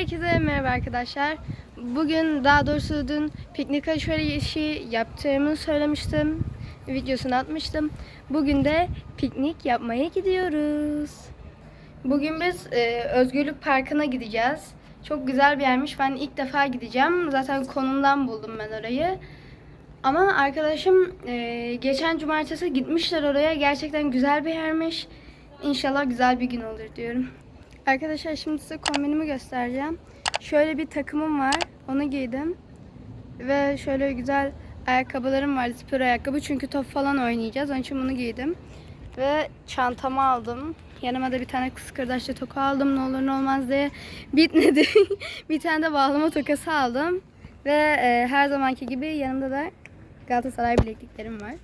Herkese merhaba arkadaşlar. Bugün daha doğrusu dün piknik alışverişi yaptığımı söylemiştim. Videosunu atmıştım. Bugün de piknik yapmaya gidiyoruz. Bugün biz e, Özgürlük Parkı'na gideceğiz. Çok güzel bir yermiş. Ben ilk defa gideceğim. Zaten konumdan buldum ben orayı. Ama arkadaşım e, geçen cumartesi gitmişler oraya. Gerçekten güzel bir yermiş. İnşallah güzel bir gün olur diyorum. Arkadaşlar şimdi size kombinimi göstereceğim. Şöyle bir takımım var. Onu giydim. Ve şöyle güzel ayakkabılarım var. Spor ayakkabı. Çünkü top falan oynayacağız. Onun için bunu giydim. Ve çantamı aldım. Yanıma da bir tane kıskırdaçlı toka aldım. Ne olur ne olmaz diye. Bitmedi. bir tane de bağlama tokası aldım. Ve e, her zamanki gibi yanımda da Galatasaray bilekliklerim var.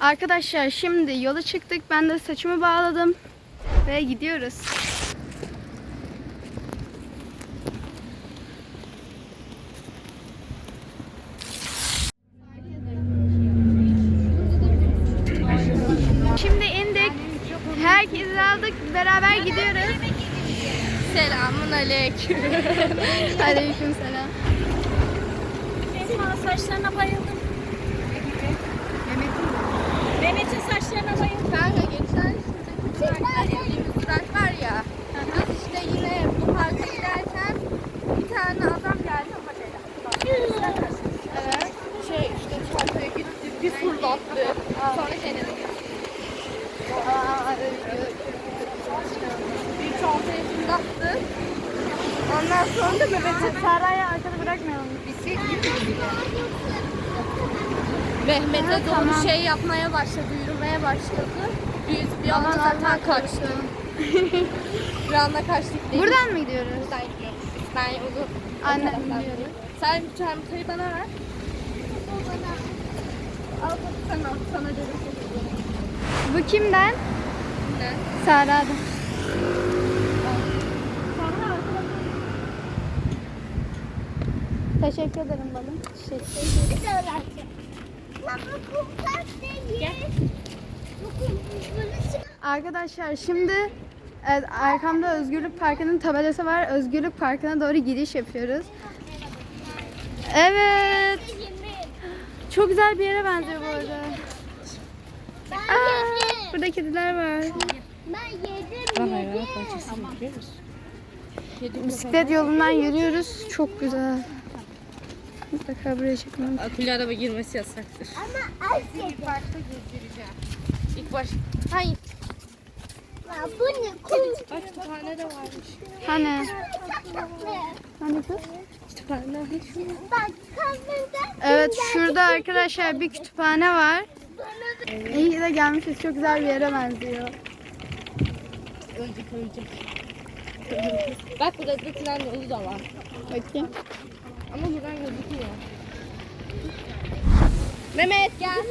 Arkadaşlar şimdi yola çıktık. Ben de saçımı bağladım. Ve gidiyoruz. Şimdi indik. Herkesi aldık. Beraber gidiyoruz. Selamun aleyküm. aleyküm selam. Esma saçlarına bayıldım. Mehmet'in saçlarına bayıldım. Kanka geçen şurada durakta evlilik durak var ya. Biz işte yine bu parka giderken bir tane adam geldi ama Evet. Şey işte çantaya gitti, bir fırlattı. Sonra şey dedi. Bir çantaya fırlattı. Ondan sonra da Mehmet'e Sarayı arkada bırakmayalım. Mehmet'e doğru şey yapmaya başladı, yürümeye başladı. Biz bir anda zaten kaçtık. bir anda kaçtık değil. Buradan mı gidiyoruz? Buradan gidiyoruz. Ben yolu Annem o taraftan gidiyor. gidiyorum. Sen çantayı bana ver. Al al. Sana dedim. Bu kimden? Ne? Sara'dan. Teşekkür ederim balım. Teşekkür Arkadaşlar şimdi evet, arkamda Özgürlük Parkı'nın tabelası var. Özgürlük Parkı'na doğru gidiş yapıyoruz. Evet. Çok güzel bir yere benziyor bu arada. Aa, burada kediler var. Bisiklet yolundan yürüyoruz. Çok güzel. Mutlaka buraya çekmem. Akülü araba girmesi yasaktır. İlk başta gezdireceğim. İlk baş... Hayır. Bu ne? Kum. Bak kütüphane de varmış. Hani? Hani kız? Kütüphane var. Bak kameradan Evet şurada arkadaşlar bir kütüphane var. İyi de gelmişiz. Çok güzel bir yere benziyor. Ölecek ölecek. Bak burada bir tren yolu da var. Bakayım. Ama buradan gözükmüyor. Mehmet gel.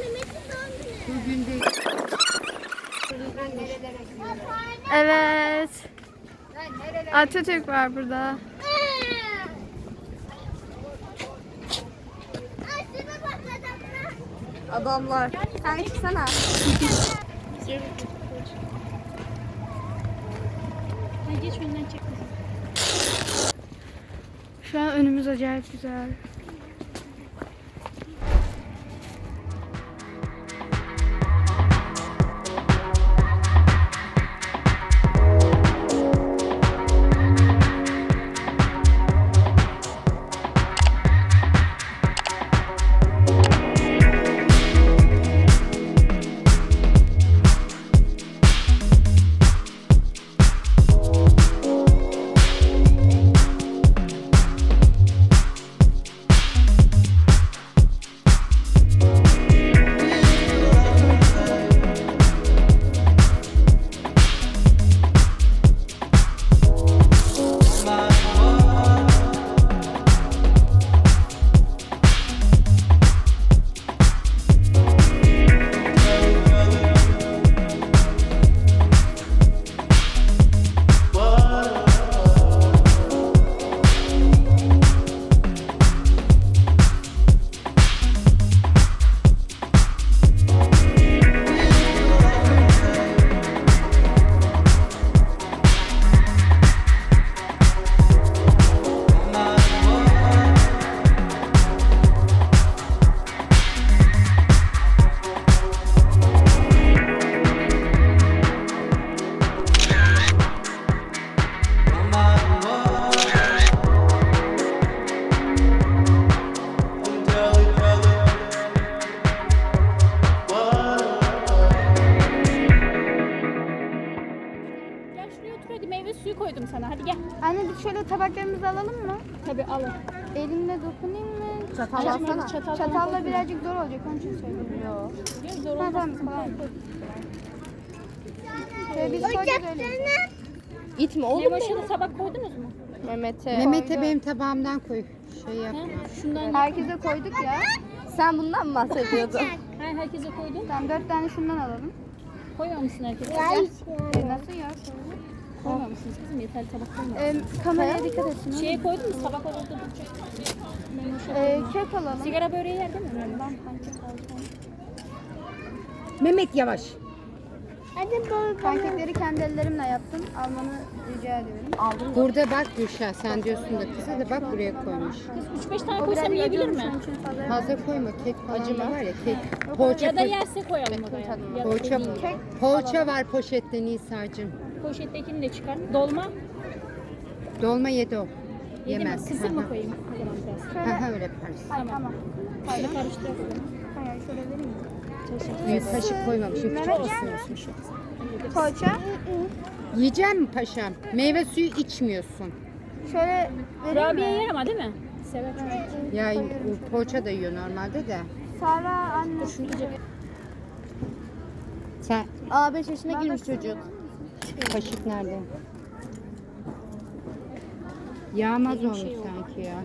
Evet. Atatürk var burada. Adamlar. Sen çıksana. Şu an önümüz acayip güzel. Tabaklarımızı alalım mı? Tabii alın. Elimle dokunayım mı? Çatal Çatal- alsana. çatal- Çatalla birazcık zor olacak onun için söylüyorum. Yok. Gel zor Ha, olmaz. tamam kolay. Şöyle biz koyacağız öyle. İtme oğlum Limoşunu tabak koydunuz mu? Mehmet'e. Mehmet'e benim tabağımdan koy. Şey yap. Şundan Herkese koyduk ya. Sen bundan mı bahsediyordun? ha, herkese koydun. Tamam dört tane şundan alalım. Koymamışsın herkese. E, nasıl ya? Koymamışsınız kızım yeterli tabak koyma. E, kameraya dikkat etsin. Şeye koydun mu? Tabak orada duracak. E, kek alalım. Sigara böreği yer değil mi? Ben pankek alacağım. Mehmet yavaş. Pankekleri kendi ellerimle yaptım. Almanı rica ediyorum. Aldım. Burada bak Gülşah sen diyorsun da kısa da bak buraya koymuş. Kız 3-5 tane koysam yiyebilir mi? fazla koyma kek falan Acı da var ya kek. Poğaça, Ya da yerse koyalım o da ya. Da poğaça, poğaça var poşette Nisa'cığım. Poşettekini de çıkar. Dolma. Dolma yedi o. Yedi mi? Yemez. Kısır mı koyayım? O zaman biraz. Hı hı, öyle yaparız. Hayır tamam. Şöyle karıştıralım. Hayır şöyle vereyim mi? Büyük kaşık koymamışım. Mehmet Küçük yer olsun. mi? Poğaça. Yiyecek mi paşam? Meyve suyu içmiyorsun. Şöyle vereyim Kurabiye mi? yer ama değil mi? Sever çocuk. Ya bu poğaça da yiyor normalde de. Sara anne. Şunu Sen Aa 5 yaşına girmiş çocuk. Kaşık nerede? Yağmaz olmuş sanki ya.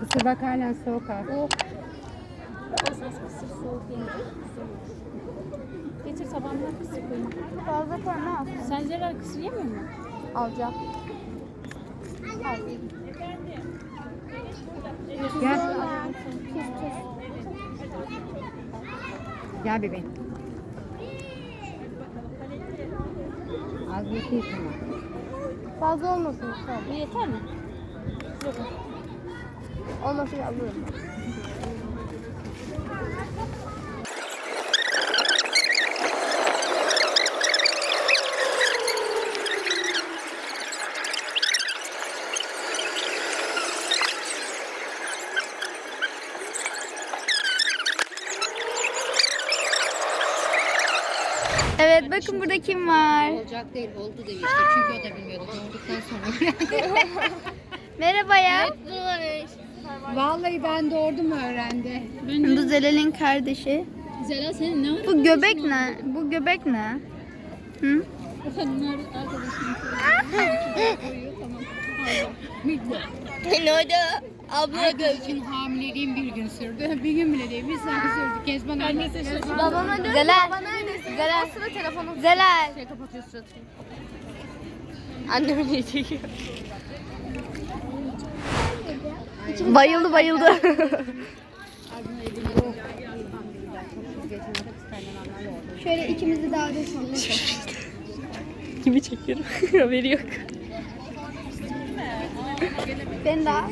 Kusur bak halen soğuk ha. Olsun kısır soğuk yenir. Getir tabağımdan kısır koyayım. Fazla koyma. Sen Zerra kısır yemiyor musun? Alacağım. Gel. Gel bebeğim. Bir şey tamam. Fazla olmasın. Tamam. Yeter mi? Yok. Olmasın alırım. Evet bakın burada kim var? Olacak değil oldu da işte çünkü o da bilmiyordu. Doğduktan sonra Merhaba ya. Vallahi ben doğurdum öğrendi. Bu Zelal'in kardeşi. Zela senin ne var? Bu göbek ne? Bu göbek ne? Hı? Bunlar arkadaşım. Ne oldu? Abla Herkes için hamileliğim bir gün sürdü. Bir gün bile değil bir saat sürdü. Kezban annesi. Babama dön. Zelal. Baba neredesin? Zelal sıra telefonu. Zelal. Şey kapatıyor suratını. Annem ne çekiyor? bayıldı bayıldı. Şöyle ikimizi daha da Kimi çekiyorum? Haberi yok. Ben daha.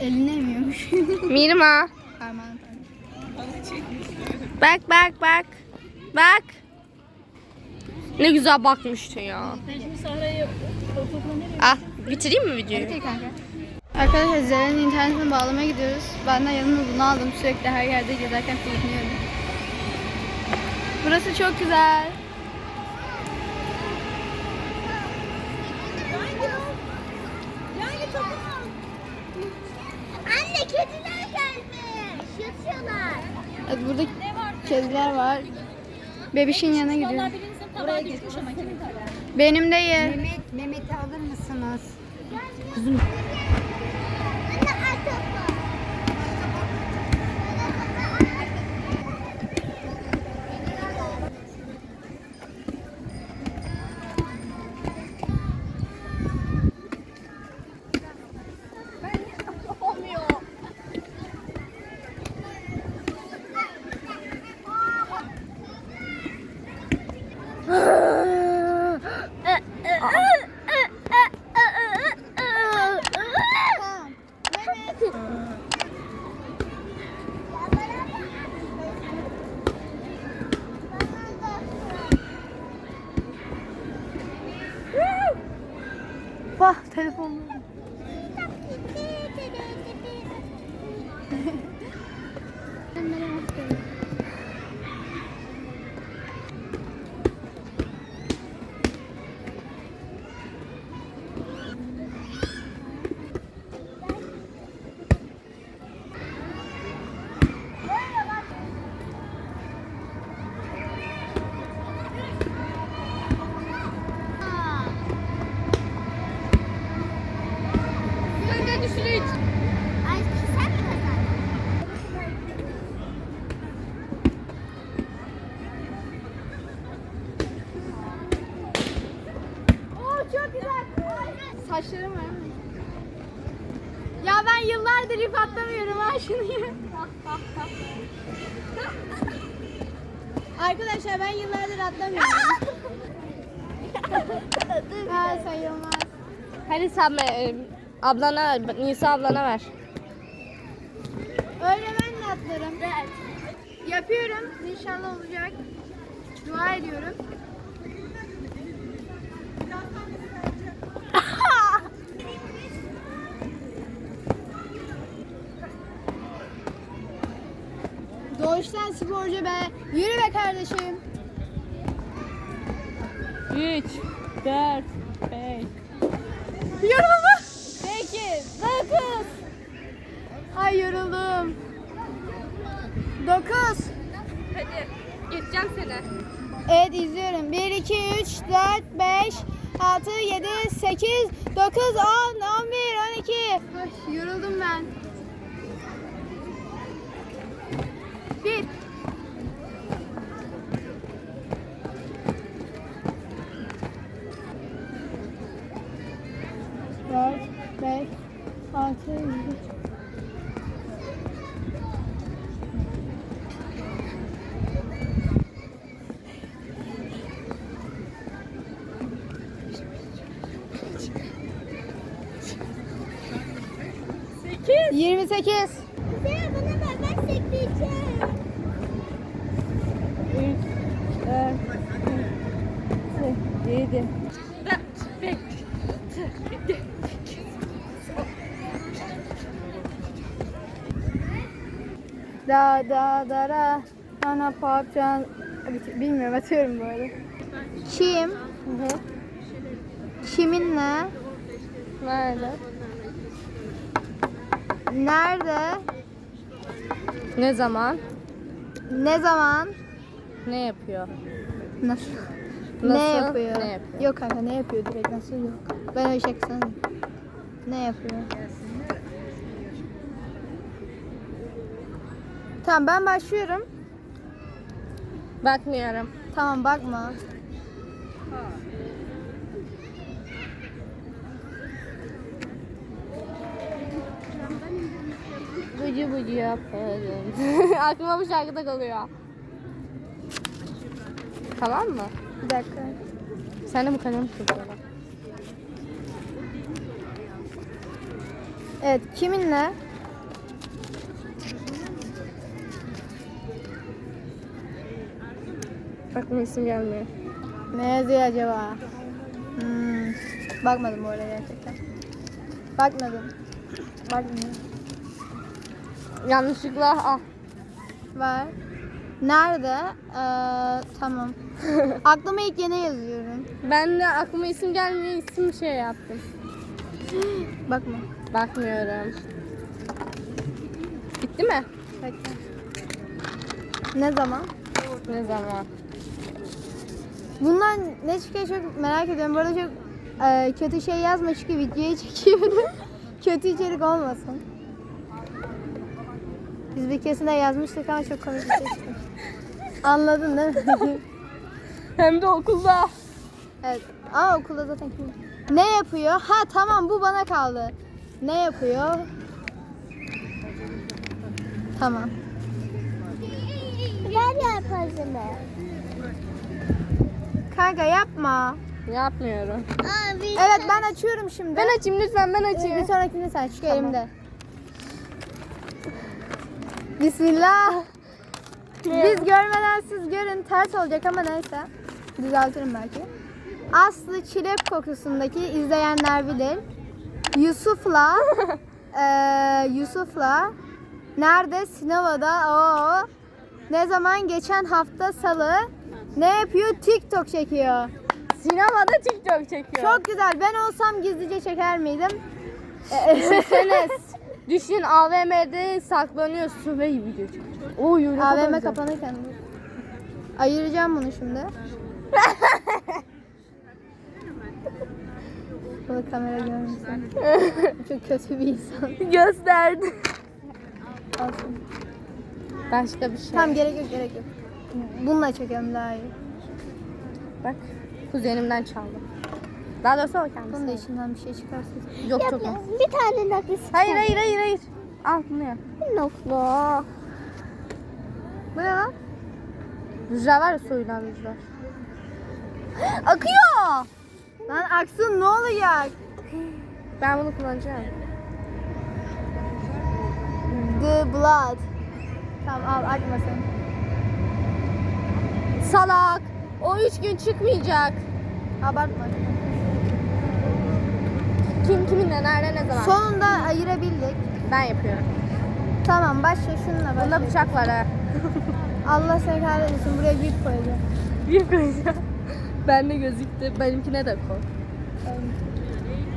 Eline emiyormuş. Mirma. Parmağını Bak bak bak. Bak. Ne güzel bakmıştın ya. Ah bitireyim mi videoyu? Kanka. Arkadaşlar Zelal'in internetini bağlamaya gidiyoruz. Ben de yanıma bunu aldım. Sürekli her yerde gezerken kullanıyorum. Burası çok güzel. Anne kediler gelmiş. Yatıyorlar. Evet, burada kediler var. Bebişin yanına gidiyorum. Tabağı düşmüş ama kimin? Benim değil. Mehmet, Mehmet'i alır mısınız? Vah telefon. Arkadaşlar ben yıllardır atlamıyorum. ha sayılmaz. Hadi sen e, ablana, Nisa ablana ver. Öyle ben de atlarım. Yapıyorum. İnşallah olacak. Dua ediyorum. Doğuştan sporcu be. Yürü be kardeşim. 3, 4, 5. Yoruldum. 8, 9. Ay yoruldum. 9. Hadi geçeceğim seni. Evet izliyorum. 1, 2, 3, 4, 5, 6, 7, 8, 9, 10, 11, 12. Ay, yoruldum ben. 28. Güzel bana bak ben sekleyeceğim. 3, 4, 7. Da da da da ana papçan bilmiyorum atıyorum böyle. Kim? Hı -hı. Kiminle? Nerede? Nerede? Ne zaman? Ne zaman? Ne yapıyor? Nasıl? Nasıl? Ne yapıyor? Ne yapıyor? Yok kanka ne yapıyor direkt nasıl yok. Ben öyle şaka sanırım. Ne yapıyor? Tamam ben başlıyorum. Bakmıyorum. Tamam bakma. Bıcı bıcı yaparım. Aklıma bu şarkı da kalıyor. Tamam mı? Bir dakika. Sen de bu kalemi tut. Evet kiminle? Aklıma isim gelmiyor. Ne yazıyor acaba? Hmm. Bakmadım bu gerçekten. Bakmadım. Bakmadım. Yanlışlıkla ah. Var. Nerede? Ee, tamam. Aklıma ilk yine yazıyorum. Ben de aklıma isim gelmiyor isim şey yaptım. Bakma. Bakmıyorum. Bitti mi? Bekle. Ne zaman? Ne zaman? Bundan ne çıkıyor çok merak ediyorum. Bu arada çok e, kötü şey yazma çünkü videoyu çekiyorum. kötü içerik olmasın. Biz bir keresinde yazmıştık ama çok komik bir şey çıkmış. Anladın değil mi? Hem de okulda. evet. Ama okulda zaten kim? Ne yapıyor? Ha tamam bu bana kaldı. Ne yapıyor? Tamam. Ver ya puzzle'ı. Kanka yapma. Yapmıyorum. Aa, bir Evet ben açıyorum şimdi. Ben açayım lütfen ben Bir açayım. sonrakini sen çünkü elimde. Bismillah. Biz görmeden siz görün ters olacak ama neyse. Düzeltirim belki. Aslı çilek kokusundaki izleyenler bilir. Yusuf'la eee Yusuf'la nerede? Sinova'da. Oo. Ne zaman? Geçen hafta salı. Ne yapıyor? TikTok çekiyor. Sinemada TikTok çekiyor. Çok güzel. Ben olsam gizlice çeker miydim? Düşünsene. Düşün AVM'de saklanıyorsun ve video çekiyorsun. Oy öyle AVM kapanırken. dur. Ayıracağım bunu şimdi. Bunu kamera görmesin. Çok kötü bir insan. Gösterdi. Olsun. Başka bir şey. Tamam gerek yok gerek yok. Bununla çekelim daha iyi. Bak kuzenimden çaldım. Daha doğrusu o kendisi. Bunun da içinden bir şey çıkarsa. Yok çok. Bir tane naklis. Hayır hayır hayır hayır. Al bunu yap. Nokta. Bu ne lan? Rüzgar var ya soyulan rüzgar. Akıyor. Lan aksın ne olacak? Ben bunu kullanacağım. The blood. Tamam al akma sen. Salak. O üç gün çıkmayacak. Abartma. Kim kiminle nerede ne zaman? Sonunda ayırabildik. ben yapıyorum. Tamam başla şununla başla. Bunda bıçak var ha. Allah seni kahretmesin buraya büyük koyacağım. Bir koyacağım. Ben de gözüktü. Benimkine de koy.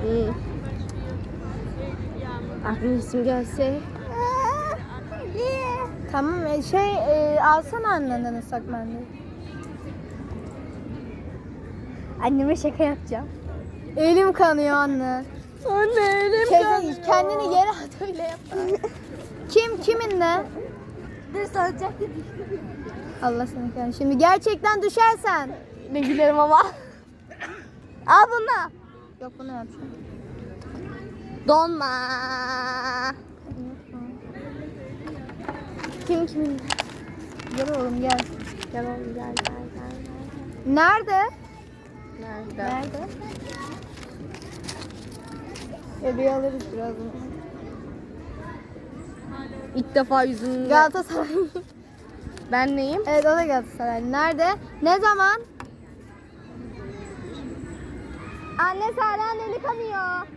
İyi. Aklın isim gelse. Tamam e, şey e, alsana annenden ıslak mendil. Anneme şaka yapacağım. Elim kanıyor anne. Anne elim Teyze kendini yere at öyle yapma. Kim kiminle? Dur soracak. Allah seni kahretsin. Şimdi gerçekten düşersen. Ne gülerim ama. Al bunu. Yok bunu yapacağım. Donma. Kim kimin? Gel oğlum gel. Gel oğlum gel gel gel. Nerede? Nerede? Nerede? Bebeği alırız birazdan. İlk defa yüzünü. Galatasaray. Ben neyim? evet o da Galatasaray. Nerede? Ne zaman? Anne Saren eli kanıyor.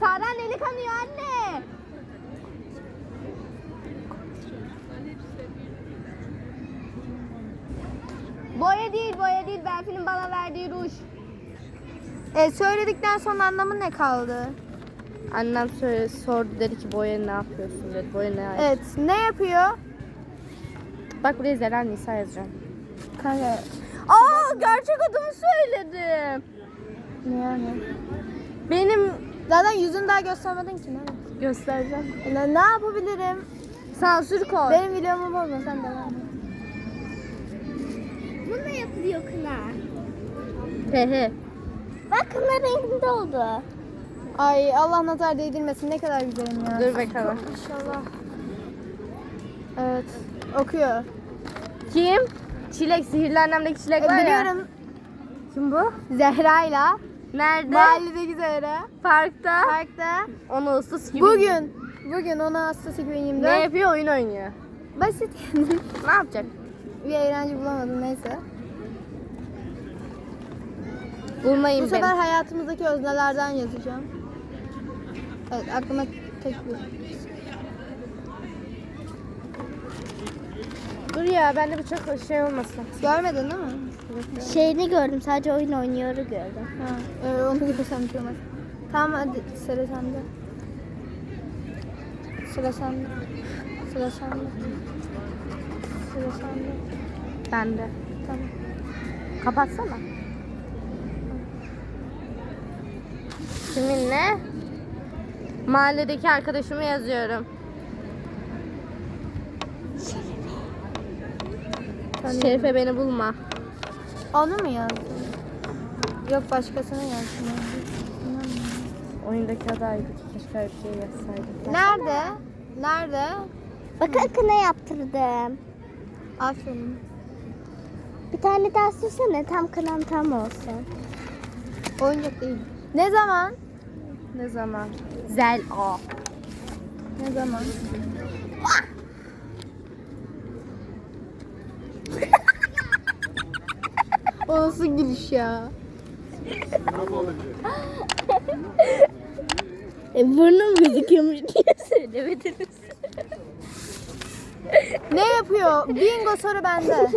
Saren eli kanıyor anne. Boya değil boya değil Berfin'in bana verdiği ruj. E, söyledikten sonra anlamı ne kaldı? Annem söyle, sordu dedi ki boya ne yapıyorsun dedi. Boya ne Evet ne yapıyor? Bak buraya Zeren Nisa yazacağım. Kanka Aa gerçek adımı söyledim. ne yani? Benim Zaten yüzünü daha göstermedin ki ne? göstereceğim. Ne, ne yapabilirim? Sansür koy. Benim videomu bozma sen devam et. Bununla yapılıyor kına. He he. Bak kına renginde oldu. Ay Allah nazar değdirmesin ne kadar güzelim ya. Dur bakalım. İnşallah. Evet okuyor. Kim? Çilek, sihirli annemdeki çilek E, var ya. biliyorum Kim bu? Zehra'yla Nerede? mahalledeki Zehra Parkta. parkta. Onu ıssız gibi. Bugün bugün 10 Ağustos 2024. Ne yapıyor? Oyun oynuyor. Basit. Ne yapacak? bir eğlence bulamadım neyse. Bulmayın Bu beni. sefer hayatımızdaki öznelerden yazacağım. Evet aklıma tek bir. Dur ya bende bir çok şey olmasın. Görmedin değil mi? Şeyini gördüm sadece oyun oynuyoru gördüm. Ha, evet, onu görsem bir şey olmaz. Tamam hadi sıra sende. Sıra sende. Sıra sende. Sıra sende. Bende. Tamam. Kapatsana. Kiminle? Mahalledeki arkadaşımı yazıyorum. Tanıyorum. Şerife beni bulma. Onu mu yazdın? Yok başkasına yazdım. Oyundaki adı Aybük. Keşke bir şey yazsaydık. Nerede? Nerede? Bakın kına yaptırdım. Aferin. Bir tane daha sürsene tam kınam tam olsun. Oyuncak değil. Ne zaman? Ne zaman? Zel A. Ne zaman? o nasıl gülüş ya? E, burnum gözüküyormuş diye söylemediniz. Ne yapıyor? Bingo soru bende.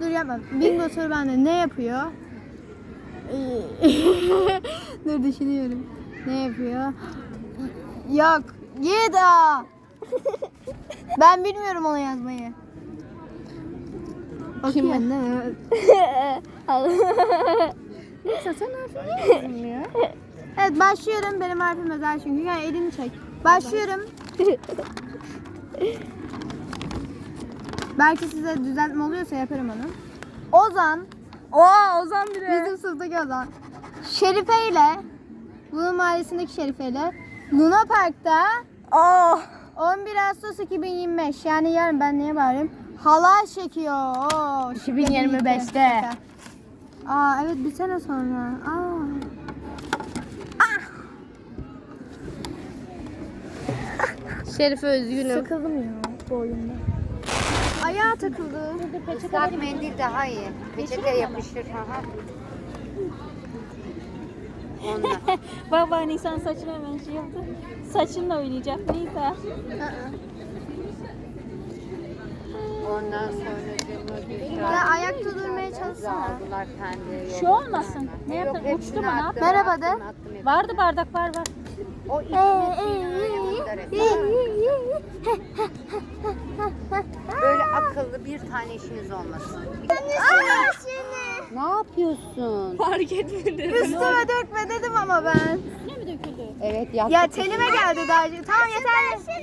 Dur yapma. Bingo soru bende. Ne yapıyor? Dur düşünüyorum. Ne yapıyor? Yok. Yeda. Ben bilmiyorum onu yazmayı. Kim Okuyorsun değil mi? Neyse sen harfini yazmıyor. Evet başlıyorum. Benim harfim özel çünkü. Yani elini çek. Başlıyorum. Belki size düzeltme oluyorsa yaparım onu. Ozan. Oo Ozan bile. Bizim sınıftaki Ozan. Şerife ile Luna Mahallesi'ndeki Şerife ile Luna Park'ta Oh. 11 Ağustos 2025 yani yarın ben niye bağırıyorum? Halay çekiyor. Oo, 2025'te. Aa evet bir sene sonra. Aa. Şerife üzgünüm. Sıkıldım ya bu oyunda. Ayağa takıldı. Islak mendil daha iyi. Peçete yapışır. Hı Ondan. Baba Nisan saçını hemen şey yaptı. Saçınla oynayacak Nisa. Ondan sonra Ya ayakta durmaya çalışsana. Şu olmasın. Ne yaptın? Uçtu mu? Ne yaptın? Merhaba de. Vardı bardak var var. O. Böyle akıllı bir tane işiniz olmasın. Ne yapıyorsun? Fark etmedim. Üstüme dökme dedim ama ben. Evet yaptık. Ya tenime geldi daha önce. Tamam yeter.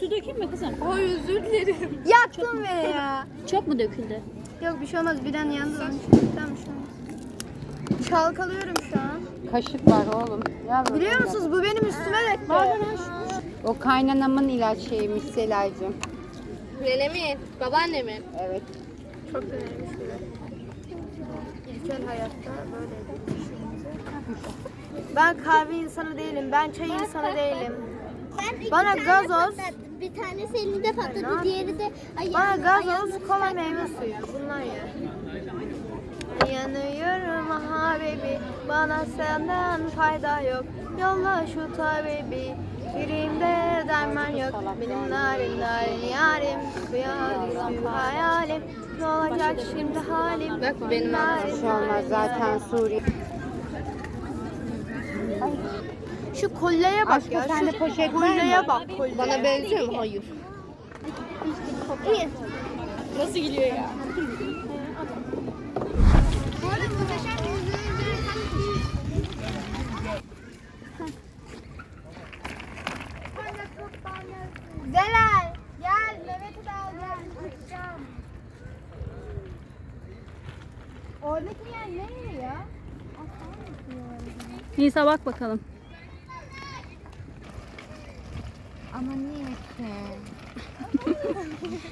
Su dökeyim mi kızım? Oy özür dilerim. Yaktın beni ya. Çok mu döküldü? Yok bir şey olmaz. Birden yandı. Tamam bir şey olmaz. Çalkalıyorum şu an. Kaşık var oğlum. Yavrum. Biliyor musunuz bu benim üstüme döktü. O kaynanamın ilaç şeymiş Selaycığım. Nenemin, babaannemin. Evet. Çok önemli İlkel hayatta böyleydi. Ben kahve insanı değilim. Ben çay insanı değilim. Ben iki Bana tane gazoz. patlattım. Bir tanesi elinde patladı, diğeri de ayağında. Bana gazoz, kola meyve suyu. Bunlar ya. Yanıyorum aha baby. Bana senden fayda yok. Yolla şu tabibi. Yüreğimde derman yok. Benim narin narin yarim. Bu yarim hayalim. Ne olacak şimdi halim? Bak benim Bir şey olmaz zaten. Suriye. Şu kolyeye bak Aşkım ya. sende Şu poşet var kolyeye mı? bak kolyeye. Bana benziyor mu? Hayır. Nasıl geliyor ya? Zelal gel Mehmet'i de al gel. Oradaki yer ne ya? Nisa bak bakalım. Ama niye ki?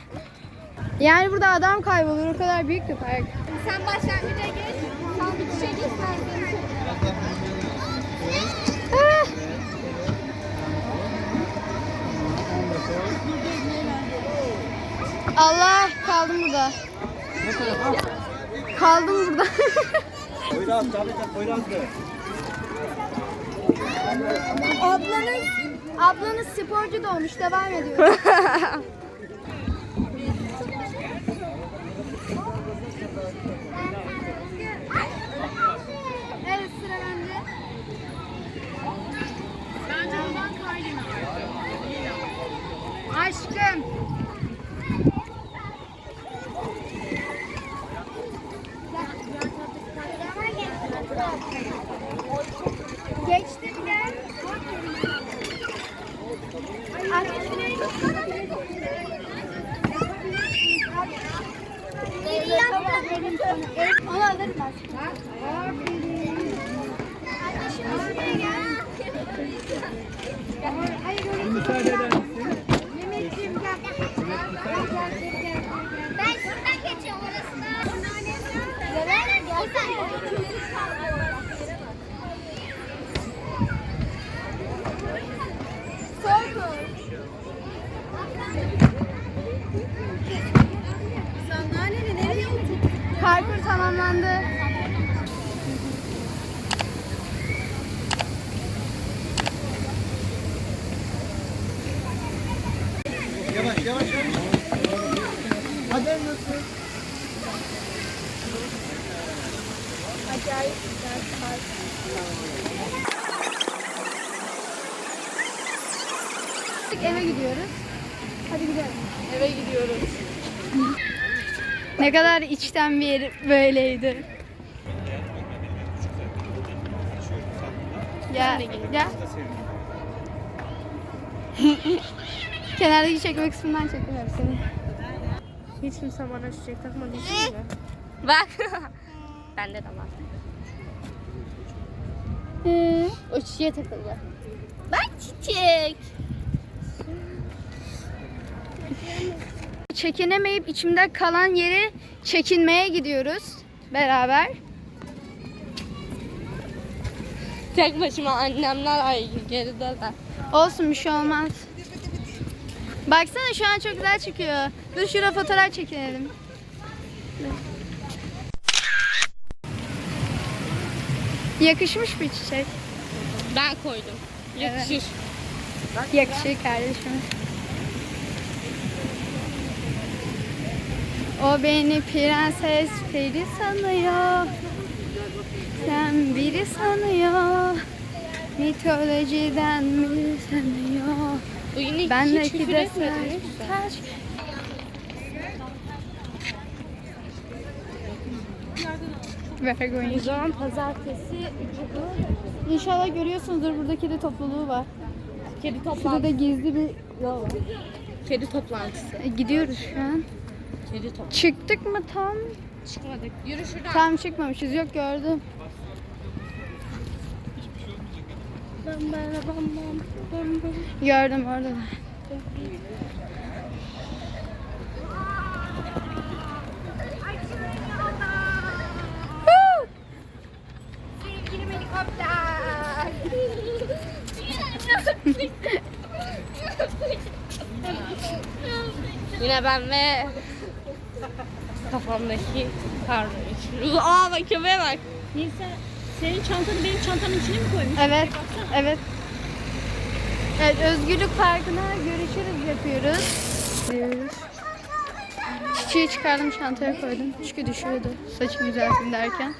Yani burada adam kaybolur o kadar büyük bir park. Sen başlangıca geç, sen bitişe geç, ben seni Allah kaldım burada. Kaldım burada. Poyraz, tabii Poyraz de. Ablanız ablanız sporcu doğmuş devam ediyor. evet sıra bende. Aşkım. Geçtim gel. Geri yaptım. Onu alırım ben. Kardeşim şuraya gel. Müsaade eder misin? Ben şuradan geçiyorum orasına. Gel gel. Parkur tamamlandı. Yavaş yavaş yavaş. Hadi nasıl? Eve gidiyoruz. Hadi gidelim. Eve gidiyoruz. Ne kadar içten bir böyleydi. Gel, gel. Kenardaki çekme kısmından çekmiyorum seni. Hiç kimse bana çiçek takmadı mi? Bak. Bende de var. O çiçeğe takıldı. Bak çiçek. Çekinemeyip içimde kalan yeri çekinmeye gidiyoruz beraber. Tek başıma annemler ay gerideler. Olsun bir şey olmaz. Baksana şu an çok güzel çıkıyor. Dur şuraya fotoğraf çekinelim. Yakışmış bir çiçek. Ben koydum. Yakışır. Yakışır kardeşim. O beni prenses peri sanıyor. Sen biri sanıyor. Mitolojiden mi sanıyor? Bu yine Ben de ki de taş. Vergonya. Zaman pazartesi İnşallah görüyorsunuzdur burada kedi topluluğu var. kedi Şurada toplantısı. da gizli bir Kedi toplantısı. E, gidiyoruz şu an. Kedi. Çıktık mı tam? Çıkmadık. Yürü şuradan. Tam çıkmamışız. Yok gördüm. Gördüm orada da. Yine ben ve kafamdaki kardeş. Aa bak köpeğe bak. Neyse senin çantanı benim çantamın içine mi koymuş? Evet. Evet. Evet Özgürlük Parkı'na görüşürüz yapıyoruz. Diyoruz. Çiçeği çıkardım çantaya koydum. Çünkü düşüyordu. Saçımı düzelteyim derken.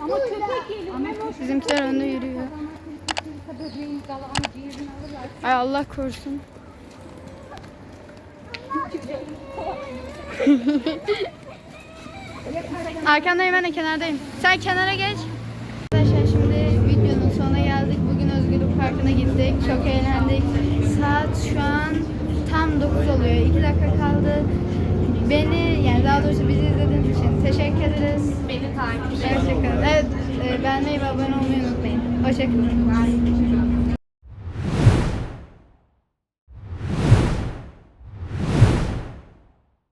Ama köpek geliyor. Bizimkiler önde yürüyor. Ay Allah korusun. Arkandayım ben de kenardayım. Sen kenara geç. Arkadaşlar şimdi videonun sonuna geldik. Bugün Özgürlük Parkı'na gittik. Çok eğlendik. Saat şu an tam 9 oluyor. 2 dakika kaldı. Beni yani daha doğrusu bizi izlediğiniz için teşekkür ederiz. Beni takip. Gerçekten. Evet, e, beğenmeyi ve abone olmayı unutmayın. Hoşçakalın.